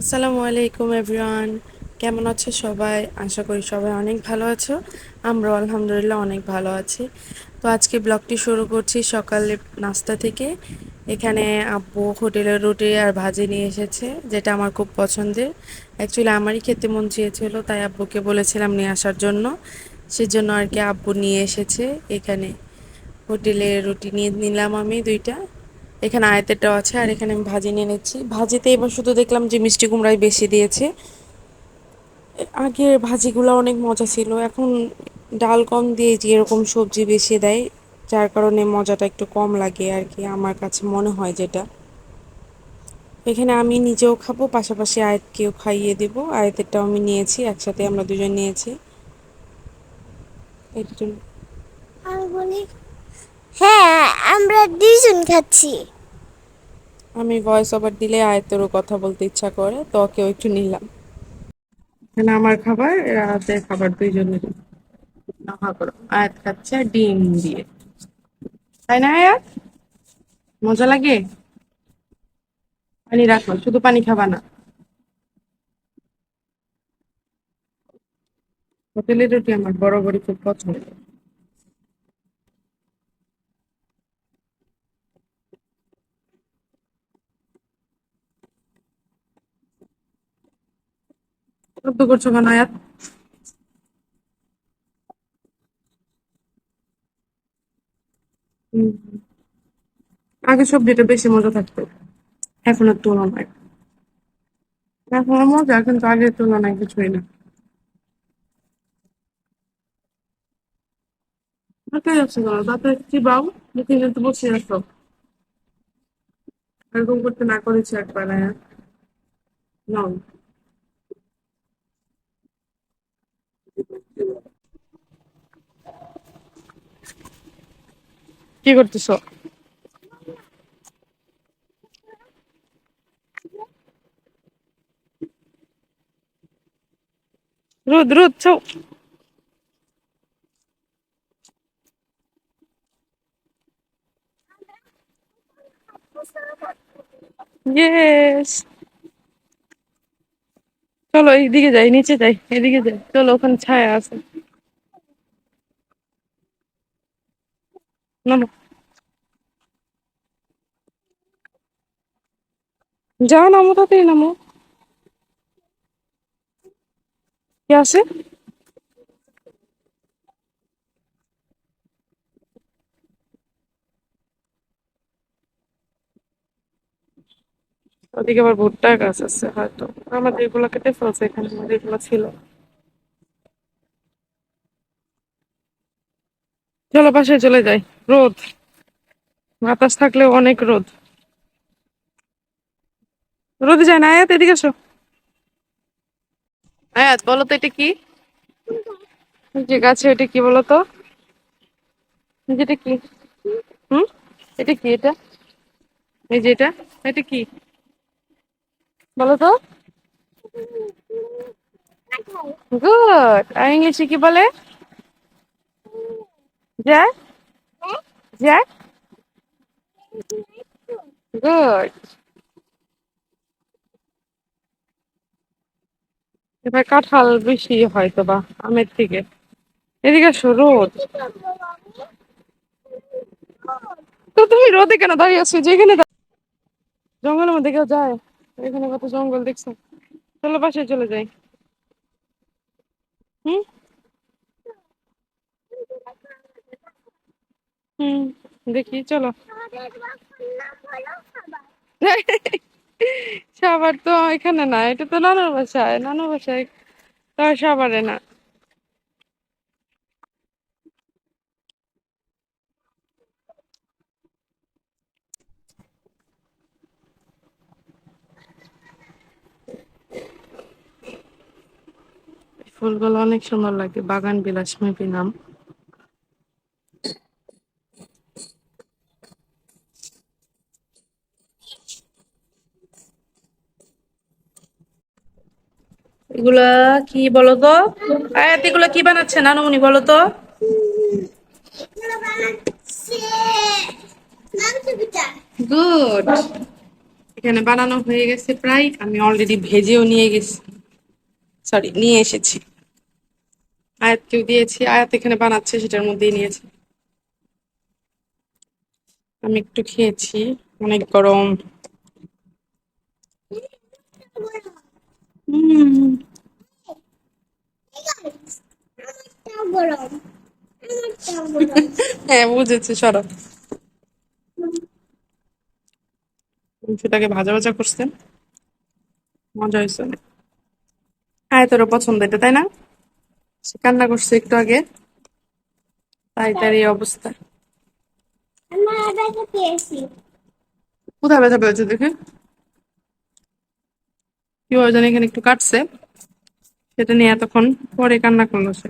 আসসালামু আলাইকুম এভরিওয়ান কেমন আছো সবাই? আশা করি সবাই অনেক ভালো আছো। আমরাও আলহামদুলিল্লাহ অনেক ভালো আছি। তো আজকে ব্লগটি শুরু করছি সকালে নাস্তা থেকে। এখানে আব্বু হোটেলের রুটি আর ভাজি নিয়ে এসেছে, যেটা আমার খুব পছন্দের। অ্যাকচুয়ালি আমারই খেতে মন চেয়েছিল, তাই আব্বুকে বলেছিলাম নিয়ে আসার জন্য। সেজন্য আর কি আব্বু নিয়ে এসেছে এখানে। হোটেলে রুটি নিয়ে নিলাম আমি দুইটা। এখানে আয়তেরটাও আছে আর এখানে আমি ভাজি নিয়ে নিচ্ছি। ভাজিতে এবার শুধু দেখলাম যে মিষ্টি কুমড়াই বেশি দিয়েছে। আগের ভাজিগুলো অনেক মজা ছিল এখন ডাল কম দিয়ে যে এরকম সবজি বেশি দেয় যার কারণে মজাটা একটু কম লাগে আর কি আমার কাছে মনে হয় যেটা। এখানে আমি নিজেও খাব পাশাপাশি আয়াতকেও খাইয়ে দেব। আয়াতেরটাও আমি নিয়েছি একসাথে আমরা দুজন নিয়েছি। হ্যাঁ আমরা দুইজন খাচ্ছি। আমি ভয়েস ওভার দিলে আয়তেরও কথা বলতে ইচ্ছা করে তো ওকেও একটু নিলাম। এখানে আমার খাবার রাতের খাবার দুইজনের। আয়াত খাচ্ছে ডিম দিয়ে। তাই না আয়াত? মজা লাগে? পানি রাখো শুধু পানি খাবা না। হোটেলের রুটি আমার বরাবরই খুব পছন্দ। শব্দ করছ কেন, আয়াত। আগে সবজিটা বেশি মজা থাকতো এখনের তুলনায় এখনও মজা, কিন্তু আগের তুলনায় কিছুই না। কোথায় যাচ্ছে কিন্তু বসে আসো এরকম করতে না করেছি একবার কি করতেছো রোদ রোদ চাও ইয়েস চলো এইদিকে যাই, নিচে যাই এদিকে যাই। চলো, ওখানে ছায়া আছে। নামো যাও নামো তাতেই নামো। কি আছে ওদিকে আবার ভুট্টা গাছ আছে হয়তো। আমাদের এগুলো কেটে ফেলছে এখানে আমাদের এগুলো ছিল। চলো বাসায় চলে যাই। রোদ। বাতাস থাকলেও অনেক রোদ। রোদে যায় না? আয়াত এদিকে এসো। আয়াত বলো তো এটা কি? যে গাছে এটা কি বলো তো? এই যে এটা কি? হুম? এটা কি এটা? এই যে এটা? এটা কি? বলো তো? গুড আর ইংলিশে কি বলে? জ্যাক জ্যাক গুড এবার কাঁঠাল বেশি হয়তো বা, আমের থেকে। এদিকে রোদ। তো তুমি রোদে কেন দাঁড়িয়ে আছো? যেখানে জঙ্গলের মধ্যে কেউ যায়? এখানে কত জঙ্গল দেখছ চলো বাসায় চলে যাই। হুম? দেখি, চলো। সবার তো এখানে না, এটা তো নানুর বাসায় নানুর বাসায় তো সবারে না। ফুলগুলো অনেক সুন্দর লাগে, বাগান বিলাস মেবি নাম? এগুলা কি বলতো আয়াত এগুলা কি বানাচ্ছে নানুমনি বলো তো? মাংস গুড এখানে বানানো হয়ে গেছে প্রায়, আমি অলরেডি ভেজেও নিয়ে গেছি। সরি নিয়ে এসেছি। আয়াতকেও দিয়েছি, আয়াত এখানে বানাচ্ছে, সেটার মধ্যেই নিয়েছি। আমি একটু খেয়েছি, অনেক গরম। হ্যাঁ বুঝেছি সরব সেটাকে ভাজা ভাজা করছেন? মজা হয়েছে। অনেক তোর পছন্দ এটা তাই না? সে কান্না করছে একটু আগে। তাই তার এই অবস্থা। কোথায় ব্যথা পেয়েছে দেখে? কি জানি এখানে একটু কাটছে। সেটা নিয়ে এতক্ষণ পরে কান্না করল সে।